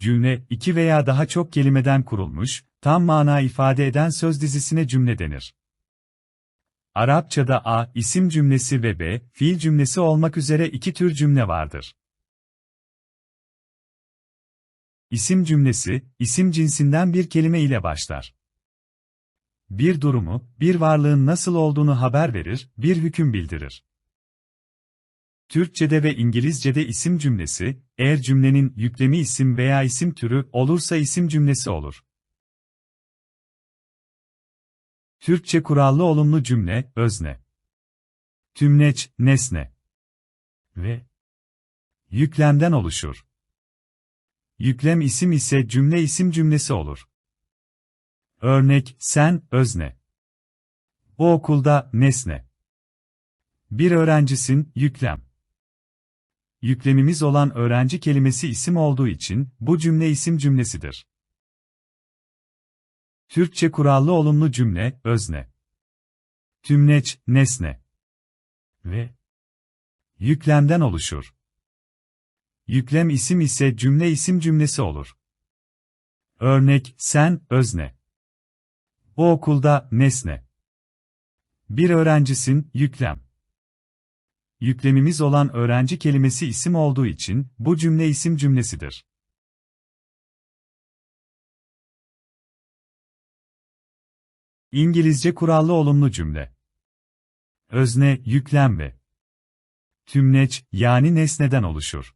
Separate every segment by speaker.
Speaker 1: Cümle, iki veya daha çok kelimeden kurulmuş, tam mana ifade eden söz dizisine cümle denir. Arapçada A, isim cümlesi ve B, fiil cümlesi olmak üzere iki tür cümle vardır. İsim cümlesi, isim cinsinden bir kelime ile başlar. Bir durumu, bir varlığın nasıl olduğunu haber verir, bir hüküm bildirir. Türkçede ve İngilizcede isim cümlesi, eğer cümlenin yüklemi isim veya isim türü olursa isim cümlesi olur. Türkçe kurallı olumlu cümle, özne. Tümleç, nesne. Ve yüklemden oluşur. Yüklem isim ise cümle isim cümlesi olur. Örnek, sen, özne. Bu okulda, nesne. Bir öğrencisin, yüklem. Yüklemimiz olan öğrenci kelimesi isim olduğu için, bu cümle isim cümlesidir. Türkçe kurallı olumlu cümle, özne. Tümleç, nesne. Ve yüklemden oluşur. Yüklem isim ise cümle isim cümlesi olur. Örnek, sen, özne. Bu okulda, nesne. Bir öğrencisin, yüklem. Yüklemimiz olan öğrenci kelimesi isim olduğu için, bu cümle isim cümlesidir. İngilizce kurallı olumlu cümle. Özne, yüklem ve tümleç, yani nesneden oluşur.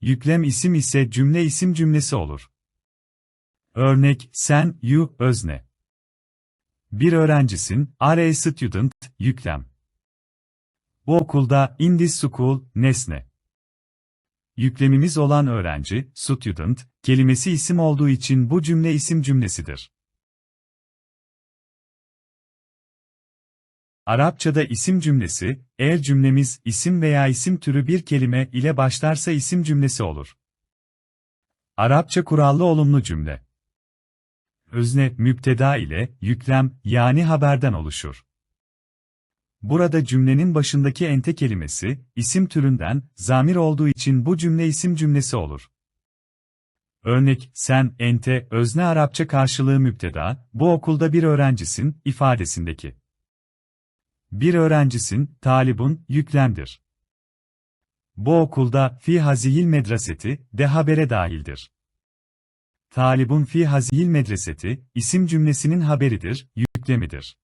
Speaker 1: Yüklem isim ise cümle isim cümlesi olur. Örnek, sen, you, özne. Bir öğrencisin, are a student, yüklem. Bu okulda, in this school, nesne. Yüklemimiz olan öğrenci, student, kelimesi isim olduğu için bu cümle isim cümlesidir. Arapçada isim cümlesi, eğer cümlemiz isim veya isim türü bir kelime ile başlarsa isim cümlesi olur. Arapça kurallı olumlu cümle. Özne, müpteda ile, yüklem, yani haberden oluşur. Burada cümlenin başındaki ente kelimesi, isim türünden, zamir olduğu için bu cümle isim cümlesi olur. Örnek, sen, ente, özne Arapça karşılığı müpteda, bu okulda bir öğrencisin, ifadesindeki. Bir öğrencisin, talibun, yüklemdir. Bu okulda, fi hazihil medreseti, de habere dahildir. Talibun fi hazihil medreseti, isim cümlesinin haberidir, yüklemidir.